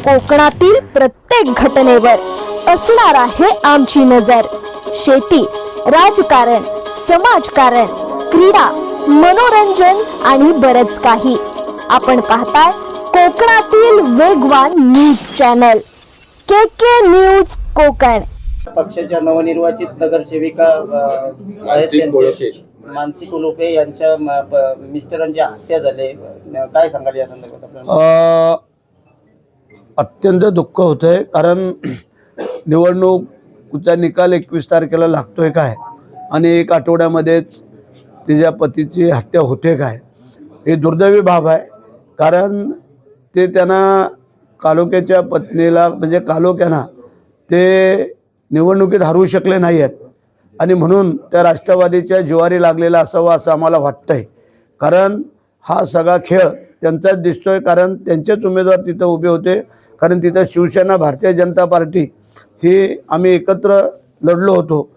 कोकणातील प्रत्येक घटनेवर असणार आहे आमची नजर. शेती राजकारण समाजकारण क्रीडा मनोरंजन आणि बरच काही. आपण पाहताय कोकणातील वेगवान news channel. K K news Konkan. पक्षाच्या नवनिर्वाचित नगरसेविका अ, आहेत मानसी कोळपे. त्यांचे मानसी कोलोपे यांच्या म- प- मिस्टरांची हत्या झाली. काय सांगाल या संदर्भात आपल्याला? अ, अत्यंत दुःख होतं आहे कारण निवडणूकचा निकाल एकवीस तारखेला लागतो आहे काय? आणि एक आठवड्यामध्येच तिच्या पतीची हत्या होते काय? हे दुर्दैवी बाब आहे. कारण ते त्यांना कालोक्याच्या पत्नीला म्हणजे कालोक्यांना ते निवडणुकीत हरवू शकले नाही आहेत आणि म्हणून त्या राष्ट्रवादीच्या जिवारी लागलेला असावा असं आम्हाला वाटतं आहे कारण हा सगळा खेळ त्यांचाच दिसतो आहे कारण त्यांचेच उमेदवार तिथं उभे होते. कारण तिथं शिवसेना भारतीय जनता पार्टी ही आम्ही एकत्र लढलो होतो.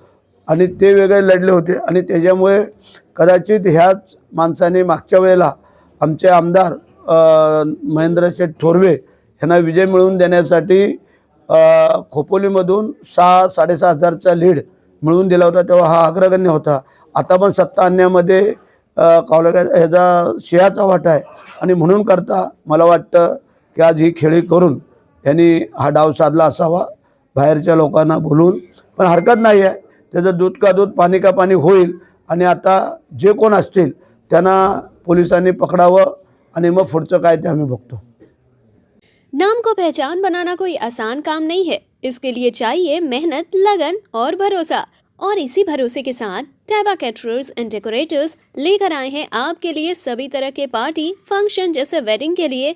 आणि ते वेगळे लढले होते. आणि त्याच्यामुळे कदाचित ह्याच माणसाने मागच्या वेळेला आमचे आमदार महेंद्र महेंद्रशेठ थोरवे यांना विजय मिळवून देण्यासाठी खोपोलीमधून सहा साडेसहा हजारचा लीड मिळवून दिला होता. तेव्हा हा अग्रगण्य होता. आता पण सत्ता आणण्यामध्ये अ, ह्याचा सिंहाचा वाटा आहे. आणि म्हणून करता मला वाटतं की आज ही खेळी करून यांनी हा डाव साधला असावा बाहेरच्या लोकांना बोलून पण हरकत नाही आहे त्याचं दूध का दूध पाणी का पाणी होईल आणि आता जे कोण असतील त्यांना पोलिसांनी पकडावं आणि मग पुढचं काय ते आम्ही बघतो नाम को पहचान बनाना कोई आसान काम नहीं है इसके लिए चाहिए मेहनत लगन और भरोसा और इसी भरोसे के साथ टैबा कैटरर्स एंड डेकोरेटर्स लेकर आए हैं आपके लिए सभी तरह के पार्टी फ़ंक्शन जैसे वेडिंग के लिए